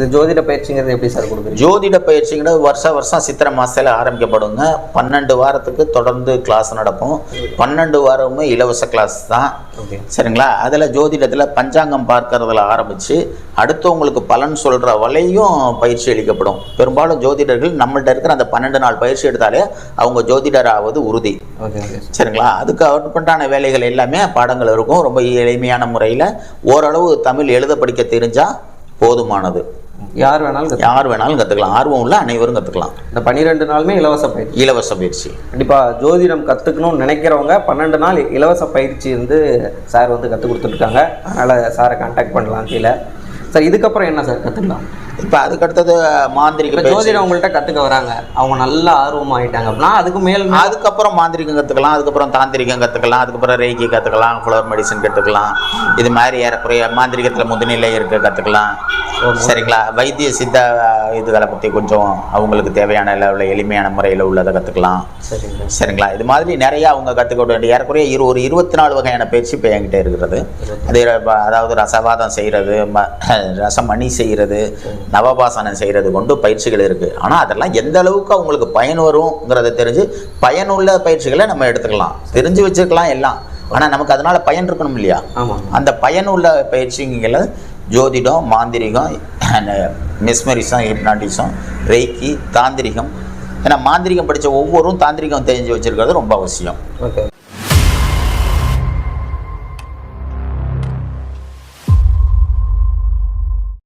இது ஜோதிட பயிற்சிங்கிறது எப்படி சார் கொடுக்குறீங்க? ஜோதிட பயிற்சிங்கிறது வருஷ வருஷம் சித்திரை மாதத்தில் ஆரம்பிக்கப்படுங்க. பன்னெண்டு வாரத்துக்கு தொடர்ந்து கிளாஸ் நடக்கும். பன்னெண்டு வாரமுமே இலவச கிளாஸ் தான். ஓகே. சரிங்களா? அதில் ஜோதிடத்தில் பஞ்சாங்கம் பார்க்கறதுல ஆரம்பித்து அடுத்தவங்களுக்கு பலன் சொல்கிற வரையும் பயிற்சி அளிக்கப்படும். பெரும்பாலும் ஜோதிடர்கள் நம்மள்ட்ட இருக்கிற அந்த பன்னெண்டு நாள் பயிற்சி எடுத்தாலே அவங்க ஜோதிடர் ஆவது உறுதி சரிங்களா? அதுக்கு அவுட்பட்டான வேலைகள் எல்லாமே பாடங்கள் இருக்கும். ரொம்ப எளிமையான முறையில் ஓரளவு தமிழ் எழுத படிக்க தெரிஞ்சால் போதுமானது. யார் வேணாலும் யார் வேணாலும் கற்றுக்கலாம் ஆர்வம் உள்ள அனைவரும் கற்றுக்கலாம் இந்த பன்னிரெண்டு நாளுமே இலவச பயிற்சி. இலவச பயிற்சி. கண்டிப்பாக ஜோதிடம் கற்றுக்கணும்னு நினைக்கிறவங்க பன்னெண்டு நாள் இலவச பயிற்சி வந்து சார் வந்து கற்றுக் கொடுத்துட்ருக்காங்க. அதனால் சாரை கான்டாக்ட் பண்ணலாம் கீழே. சார் இதுக்கப்புறம் என்ன சார் கற்றுக்கலாம் இப்போ அதுக்கு அடுத்தது மாந்திரிக ஜோதிடம் உங்கள்கிட்ட கற்றுக்க வராங்க. அவங்க நல்ல ஆர்வம் ஆயிட்டாங்க அப்படின்னா அதுக்கு மேல் மேல் அதுக்கப்புறம் மாந்திரிகம் கற்றுக்கலாம் அதுக்கப்புறம் தாந்திரிகம் கற்றுக்கலாம் அதுக்கப்புறம் ரேக்கி கற்றுக்கலாம் ஃப்ளவர் மெடிசன் கற்றுக்கலாம் இது மாதிரி ஏறக்குறைய மாந்திரிகத்தில் முதுநிலை இருக்க கற்றுக்கலாம் சரிங்களா? வைத்திய சித்த இதுகளை பற்றி கொஞ்சம் அவங்களுக்கு தேவையான லெவலில் எளிமையான முறையில் உள்ளதை கற்றுக்கலாம் சரிங்க. சரிங்களா? இது மாதிரி நிறைய அவங்க கற்றுக்க வேண்டிய ஏறக்குறைய இரு ஒரு இருபத்தி நாலு வகையான பயிற்சி இப்போ என்கிட்ட இருக்கிறது. அது அதாவது ரசவாதம் செய்கிறது ம ரசமணி செய்கிறது நவபாசனம் செய்கிறது கொண்டு பயிற்சிகள் இருக்குது ஆனால் அதெல்லாம் எந்த அளவுக்கு அவங்களுக்கு பயன் வருங்கிறத தெரிஞ்சு பயனுள்ள பயிற்சிகளை நம்ம எடுத்துக்கலாம். தெரிஞ்சு வச்சுக்கலாம் எல்லாம். ஆனால் நமக்கு அதனால் பயன் இருக்கணும் இல்லையா? அந்த பயனுள்ள பயிற்சிகளை ஜோதிடம் மாந்திரிகம் மிஸ்மரிசம் ஹிப்னாட்டிசம் ரெய்க்கி தாந்திரிகம். ஏன்னா மாந்திரிகம் படித்த ஒவ்வொரும் தாந்திரிகம் தெரிஞ்சு வச்சுருக்கிறது ரொம்ப அவசியம். ஓகே